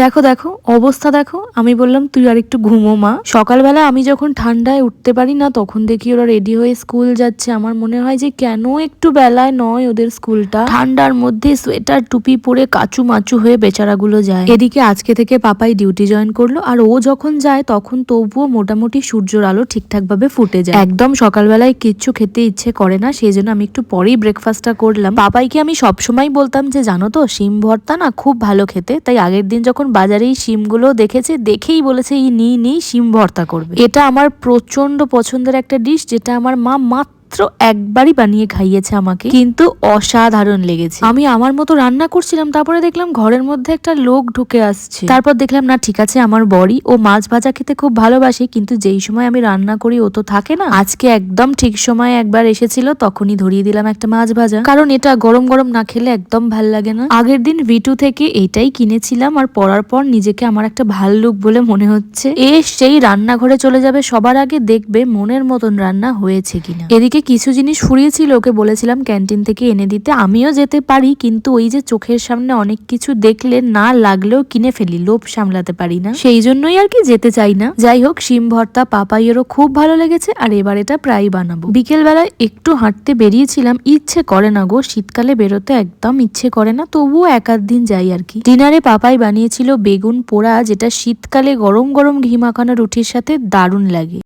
দেখো দেখো, অবস্থা দেখো। আমি বললাম, তুই আর একটু ঘুমো, মা। সকালবেলা আমি যখন ঠান্ডায় উঠতে পারি না, তখন দেখি ওরা রেডি হয়ে স্কুল যাচ্ছে। আমার মনে হয় যে কেন একটু বেলায় নয় ওদের স্কুলটা ঠান্ডার মধ্যে সোয়েটার টুপি পরে কাচু মাচু হয়ে বেচারাগুলো যায়। এদিকে আজকে থেকে পাপাই ডিউটি জয়েন করল, আর ও যখন যায়, তখন তবুও মোটামুটি সূর্যর আলো ঠিকঠাক ভাবে ফুটে যায়। একদম সকালবেলায় কিচ্ছু খেতে ইচ্ছে করে না সেই জন্য আমি একটু পরেই ব্রেকফাস্টটা করলাম। পাপাইকে আমি সবসময় বলতাম যে, জানো তো, শিম ভর্তা না খুব ভালো খেতে, তাই আগের দিন যখন বাজারে এই শিমগুলো দেখেছে, দেখেই বলেছে এই নিই নিই শিম ভর্তা করবে। এটা আমার প্রচণ্ড পছন্দের একটা ডিশ যেটা আমার মা মাত্র একবারই বানিয়ে খাইয়েছে আমাকে। কিন্তু অসাধারণ লেগেছে। আমি আমার মতো রান্না করছিলাম, তারপরে দেখলাম ঘরের মধ্যে একটা লোক ঢুকে আসছে। তারপর দেখলাম, না, ঠিক আছে, আমার বড়ি ও মাছ ভাজা খেতে খুব ভালোবাসে, কিন্তু যেই সময় আমি রান্না করি, ও তো থাকে না। আজকে একদম ঠিক সময় একবার এসেছিল, তখনই ধরিয়ে দিলাম একটা মাছ ভাজা। কারণ এটা গরম গরম না খেলে একদম ভালো লাগে না। আগের দিন ভিটু থেকে এটাই কিনেছিলাম, আর পরার পর নিজেকে আমার একটা ভালো লুক বলে মনে হচ্ছে। এ সেই রান্নাঘরে চলে যাবে, সবার আগে দেখবে মনের মতন রান্না হয়েছে কিনা। এদিকে কিছু জিনিস ফুরিয়েছিল, ওকে বলেছিলাম ক্যান্টিন থেকে এনে দিতে। আমিও যেতে পারি, কিন্তু ওই যে চোখের সামনে অনেক কিছু দেখলে না লাগলেও কিনে ফেলি, লোভ সামলাতে পারি না। সেই জন্যই আর কি যেতে চাই না। যাই হোক, শিম ভর্তা, পাপাইয়েরও খুব ভালো লেগেছে, আর এবার এটা প্রায় বানাবো। বিকেল বেলায় একটু হাঁটতে বেরিয়েছিলাম, ইচ্ছে করে না গো, শীতকালে বেরোতে একদম ইচ্ছে করে না, তবুও এক আধ দিন যাই আর কি। ডিনারে পাপাই বানিয়েছিল বেগুন পোড়া, যেটা শীতকালে গরম গরম ঘি মাখানো রুটির সাথে দারুণ লাগে।